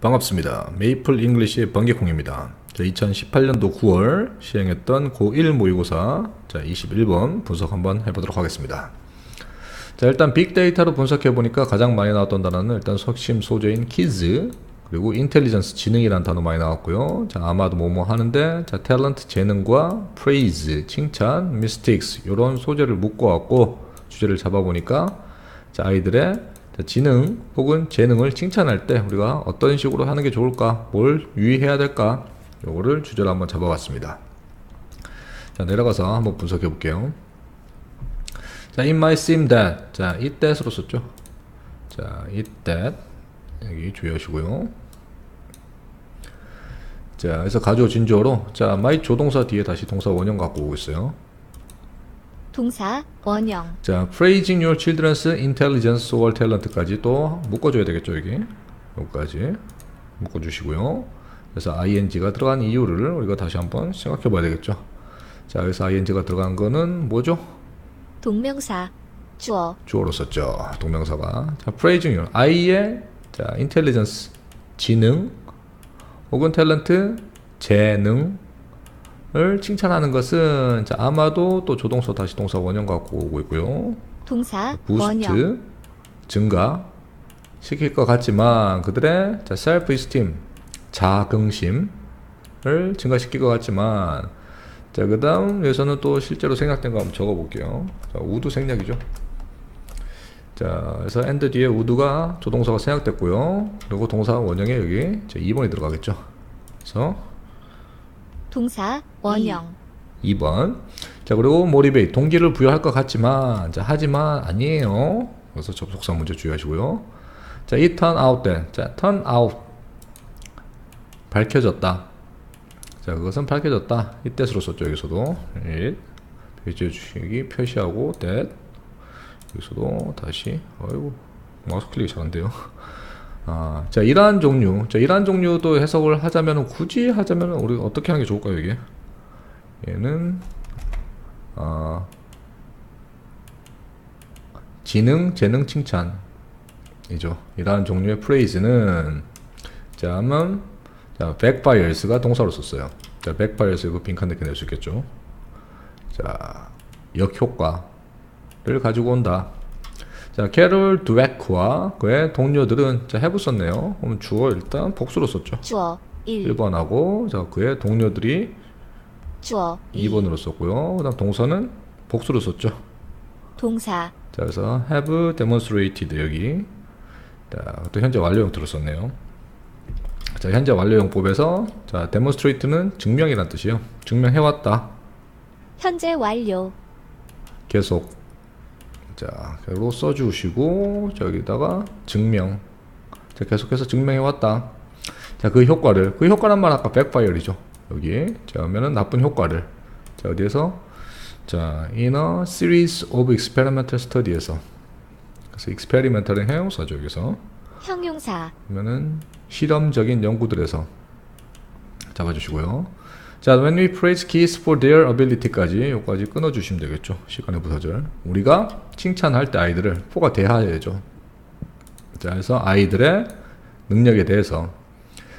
반갑습니다. 메이플 잉글리시의 번개콩입니다. 자, 2018년도 9월 시행했던 고1 모의고사 자, 21번 분석 한번 해보도록 하겠습니다. 자, 일단 빅데이터로 분석해 보니까 가장 많이 나왔던 단어는 일단 석심 소재인 키즈 그리고 인텔리전스 지능이라는 단어 많이 나왔고요. 자, 아마도 뭐뭐 하는데 자, 탤런트 재능과 프레이즈 칭찬, 미스틱스 이런 소재를 묶어 왔고 주제를 잡아 보니까 자, 아이들의 자, 지능 혹은 재능을 칭찬할 때 우리가 어떤 식으로 하는 게 좋을까? 뭘 유의해야 될까? 요거를 주제로 한번 잡아봤습니다. 자, 내려가서 한번 분석해 볼게요. 자, it might seem that. 자, it that으로 썼죠. 자, it that. 여기 주의하시고요. 자, 그래서 가주어 진주어로 자, might 조동사 뒤에 다시 동사 원형 갖고 오고 있어요. 동사 원형 자, praising your children's intelligence or talent까지 또 묶어줘야 되겠죠, 여기. 여기까지 묶어주시고요. 그래서 ing가 들어간 이유를 우리가 다시 한번 생각해 봐야 되겠죠. 자, 그래서 ing가 들어간 거는 뭐죠? 동명사 주어 주어로 썼죠. 동명사가. 자, praising your I의 자, intelligence 지능 혹은 탤런트 재능 을 칭찬하는 것은 자, 아마도 또 조동사 다시 동사 원형 갖고 오고 있고요. 동사 원형 부스트 증가 시킬 것 같지만 그들의 자, 셀프 이스팀 자긍심을 증가시킬 것 같지만 자 그다음 여기서는 또 실제로 생략된 거 한번 적어 볼게요. 자 우드 생략이죠. 자 그래서 엔드 뒤에 우드가 조동사가 생략됐고요. 그리고 동사 원형에 여기 자, 2번이 들어가겠죠. 그래서 동사 원형 2번. 자, 그리고 모리베이 동기를 부여할 것 같지만 자, 하지만 아니에요. 그래서 접속사 문제 주의하시고요. 자, 이 turn out then. 자, turn out 밝혀졌다. 자, 그것은 밝혀졌다. 이 뜻으로 썼죠, 여기서도. it 표시해 주시기 표시하고 that 여기서도 다시 아이고 마우스 클릭이 잘 안 돼요. 아, 자, 이러한 종류. 자, 이러한 종류도 해석을 하자면 굳이 하자면 우리 어떻게 하는 게 좋을까요, 이게? 얘는 아 지능, 재능, 칭찬 이죠. 이러한 종류의 프레이즈는 자, 하면 자, backfires가 동사로 썼어요. 자, backfires 이거 빈칸 이렇게 낼수 있겠죠. 자, 역효과를 가지고 온다. 자, 캐롤 드웨크와 그의 동료들은 자, 썼네요. 그럼 주어 일단 복수로 썼죠. 주어 1 1번하고 자, 그의 동료들이 주어 2 2번으로 썼고요. 그다음 동사는 복수로 썼죠. 동사 자, 그래서 have demonstrated 여기. 자, 또 현재 완료형 들었었네요. 자, 현재 완료형법에서 자, demonstrate는 증명이란 뜻이에요. 증명해왔다. 현재 완료 계속. 자, 그리고 써주시고 저기다가 증명. 자, 계속해서 증명해 왔다. 자, 그 효과를 그 효과란 말 아까 backfire이죠. 여기. 자, 그러면은 나쁜 효과를. 자, 어디에서? 자, in a series of experimental study에서. 그래서 experimental은 형용사죠, 여기서. 형용사 그러면은 실험적인 연구들에서 잡아 주시고요. 자, when we praise kids for their ability까지 여기까지 끊어주시면 되겠죠. 시간의 부사절. 우리가 칭찬할 때 아이들을 포가 대하야죠. 자, 그래서 아이들의 능력에 대해서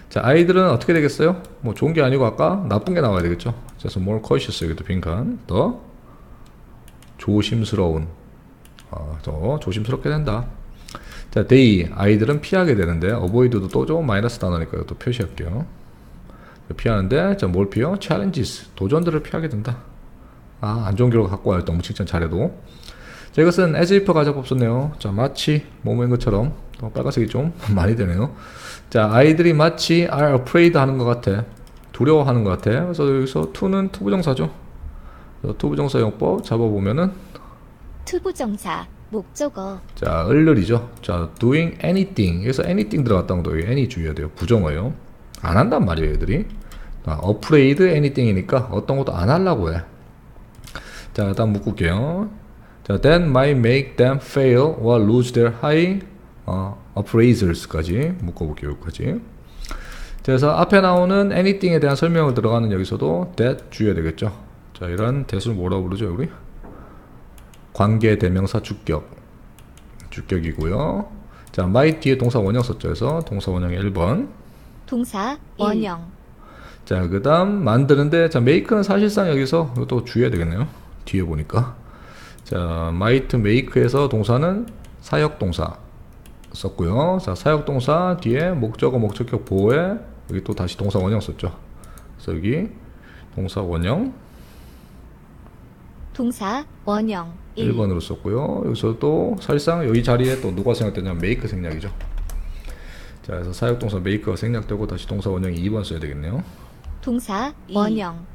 자, 아이들은 어떻게 되겠어요? 뭐 좋은 게 아니고 아까 나쁜 게 나와야 되겠죠. 그래서 more cautious 여기도 빈칸 더 조심스러운 어, 더 조심스럽게 된다. 자, they 아이들은 피하게 되는데 avoid도 또 조금 마이너스 단어니까 이것도 표시할게요. 피하는데 자, 뭘 피해? challenges 도전들을 피하게 된다. 아, 안 좋은 결과 갖고 와요. 너무 칭찬 잘해도. 자, 이것은 as if 가자법 썼네요. 자, 마치 뭐뭐인 것처럼 어, 빨간색이 좀 많이 되네요. 자, 아이들이 마치 are afraid 하는 것 같아. 두려워하는 것 같아. 그래서 여기서 to는 투부정사죠. 그래서 투부정사 용법 잡아보면은 투부정사 목적어 자, 을을이죠. 자, doing anything. 여기서 anything 들어갔다는 것도 여기 any 주의해야 돼요. 부정어예요. 안 한단 말이에요, 애들이. 아, afraid anything이니까 어떤 것도 안 하려고 해. 자, 다음 묶을게요. 자, then might make them fail or lose their high 어, appraisals까지 묶어볼게요, 여기까지. 자, 그래서 앞에 나오는 anything에 대한 설명을 들어가는 여기서도 that 주의해야 되겠죠. 자, 이런 that을 뭐라고 부르죠, 우리? 관계 대명사 주격. 주격이고요. 자, might 뒤에 동사 원형 썼죠. 그래서 동사 원형의 1번. 동사 원형 자, 그 다음 만드는데, 자, make는 사실상 여기서 이것도 주의해야 되겠네요. 뒤에 보니까. 자, might make에서 동사는 사역 동사 썼고요. 자, 사역 동사 뒤에 목적어, 목적격 보호에 여기 또 다시 동사 원형 썼죠. 그래서 여기 동사 원형 동사 원형 1 1번으로 썼고요. 여기서 또 사실상 여기 자리에 또 누가 생략되냐면 make 생략이죠. 자, 그래서 사역 동사 make가 생략되고 다시 동사 원형이 2번 써야 되겠네요. 동사 원형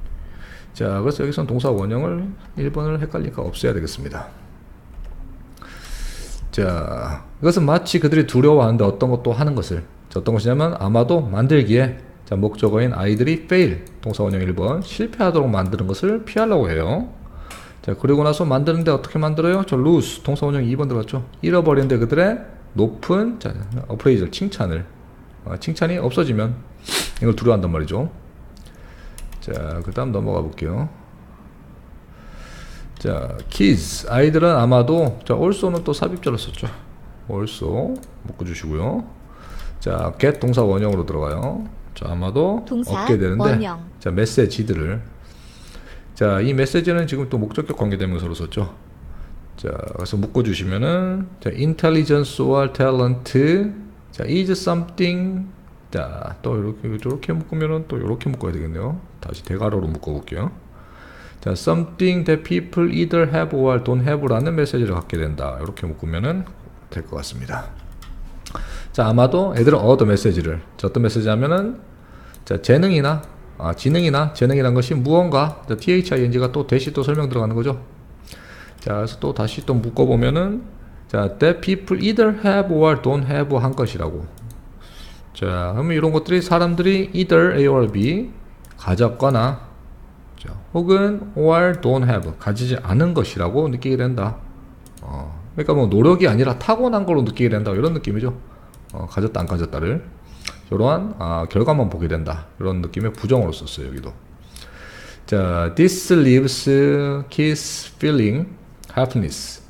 자, 그래서 여기서는 동사 원형을 1번을 헷갈리니까 없애야 되겠습니다. 자, 이것은 마치 그들이 두려워하는데 어떤 것도 하는 것을. 자, 어떤 것이냐면 아마도 만들기에 자, 목적어인 아이들이 fail, 동사 원형 1번, 실패하도록 만드는 것을 피하려고 해요. 자, 그리고 나서 만드는데 어떻게 만들어요? 저 lose, 동사 원형 2번 들어갔죠. 잃어버리는데 그들의 높은, 자, 어프레이저, 칭찬을. 아, 칭찬이 없어지면 이걸 두려워한단 말이죠. 자, 그 다음 넘어가 볼게요. 자, kids. 아이들은 아마도, 자, also는 또 삽입자로 썼죠. also. 묶어 주시고요. 자, get 동사 원형으로 들어가요. 자, 아마도 얻게 되는데, 원형. 자, 메시지들을. 자, 이 메시지는 지금 또 목적격 관계대명사로 썼죠. 자, 그래서 묶어 주시면은, 자, intelligence or talent, 자, is something, 자, 또 이렇게, 이렇게 묶으면은 또 이렇게 묶어야 되겠네요. 다시 대괄호로 묶어 볼게요. 자, something that people either have or don't have라는 메시지를 갖게 된다. 이렇게 묶으면은 될 것 같습니다. 자, 아마도 애들은 얻어 메시지를. 자, 어떤 메시지 하면은, 자, 재능이나, 아, 지능이나 재능이란 것이 무언가, 자, thing가 또 대시 또 설명 들어가는 거죠. 자, 그래서 또 다시 또 묶어보면은, 자, that people either have or don't have 한 것이라고. 자, 그러면 이런 것들이 사람들이 either A or B 가졌거나, 자, 혹은 or don't have 가지지 않은 것이라고 느끼게 된다. 어, 그러니까 뭐 노력이 아니라 타고난 걸로 느끼게 된다 이런 느낌이죠. 어, 가졌다 안 가졌다를 이러한 아, 결과만 보게 된다 이런 느낌의 부정으로 썼어요 여기도. 자, this leaves kids feeling happiness.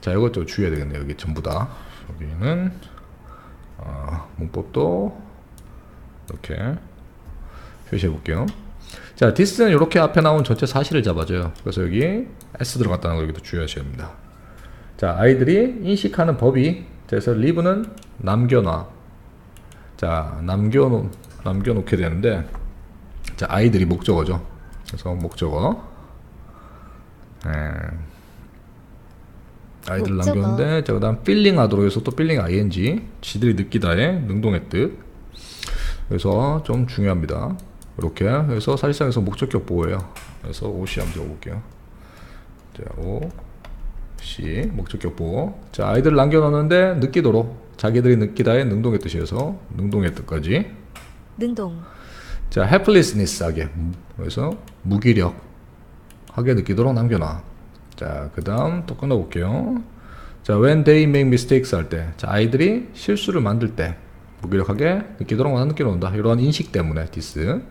자, 이것 좀 주의해야 되겠네요. 여기 전부 다 여기는 어, 문법도 이렇게 표시해 볼게요. 자, this는 이렇게 앞에 나온 전체 사실을 잡아줘요. 그래서 여기 s 들어갔다는 거 여기도 주의하셔야 됩니다. 자, 아이들이 인식하는 법이 그래서 live는 남겨놔. 자, 남겨놓 남겨놓게 되는데 자, 아이들이 목적어죠. 그래서 목적어. 예. 아이들. 남겼는데 자, 그다음 feeling 하도록 해서 또 feeling ing 지들이 느끼다의 능동의 뜻. 그래서 좀 중요합니다. 이렇게 해서 사실상에서 목적격 보호예요. 그래서 오시 한번 적어볼게요. 자, 오, 시 목적격 보호. 자, 아이들 남겨놓는데 느끼도록 자기들이 느끼다의 능동의 뜻이어서 능동의 뜻까지. 능동 자, helplessness 하게. 그래서 무기력 하게 느끼도록 남겨놔. 자, 그 다음 또 끊어볼게요. 자, when they make mistakes 할 때. 자, 아이들이 실수를 만들 때. 무기력하게 느끼도록 느껴놓는다. 이러한 인식 때문에 this.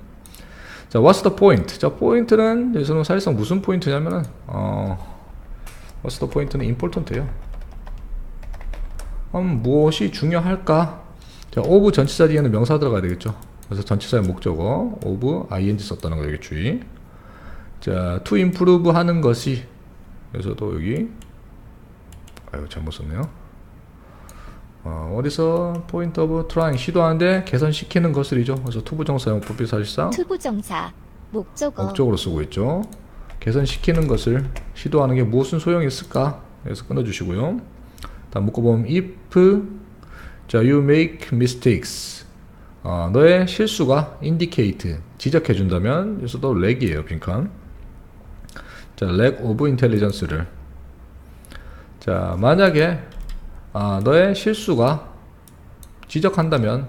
자, what's the point? 자, 포인트는 여기서는 사실상 무슨 포인트냐면은 어, what's the point는 important예요. 음, 무엇이 중요할까? 자, of 전치사 뒤에는 명사 들어가야 되겠죠. 그래서 전치사의 목적어 of ing 썼다는 거 여기 주의. 자, to improve 하는 것이 그래서 또 여기 아유 잘못 썼네요. 어, 어디서 point of trying 시도하는데 개선시키는 것을이죠. 그래서 투부정사 용법이 사실상 투부정사 목적어 목적으로 쓰고 있죠. 개선시키는 것을 시도하는 게 무슨 소용이 있을까? 그래서 끊어주시고요. 다음 묶어보면 if 자 you make mistakes 어, 너의 실수가 indicate 지적해 준다면 여기서도 lag이에요 빈칸. 자 lack of intelligence를 자 만약에 아, 너의 실수가 지적한다면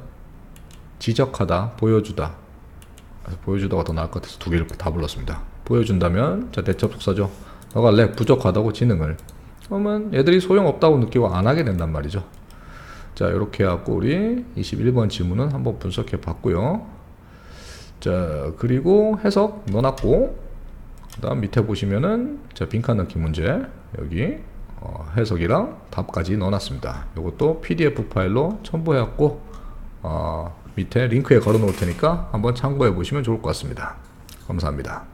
지적하다 보여주다 보여주다가 더 나을 것 같아서 두 개를 다 불렀습니다. 보여준다면 자 대접속사죠. 너가 렉 부족하다고 지능을 그러면 애들이 소용없다고 느끼고 안 하게 된단 말이죠. 자 이렇게 해갖고 우리 21번 지문은 한번 분석해 봤고요. 자 그리고 해석 넣어놨고 그 다음 밑에 보시면은 자 빈칸 넣기 문제 여기 어, 해석이랑 답까지 넣어놨습니다. 이것도 PDF 파일로 첨부해갖고 어, 밑에 링크에 걸어 놓을 테니까 한번 참고해 보시면 좋을 것 같습니다. 감사합니다.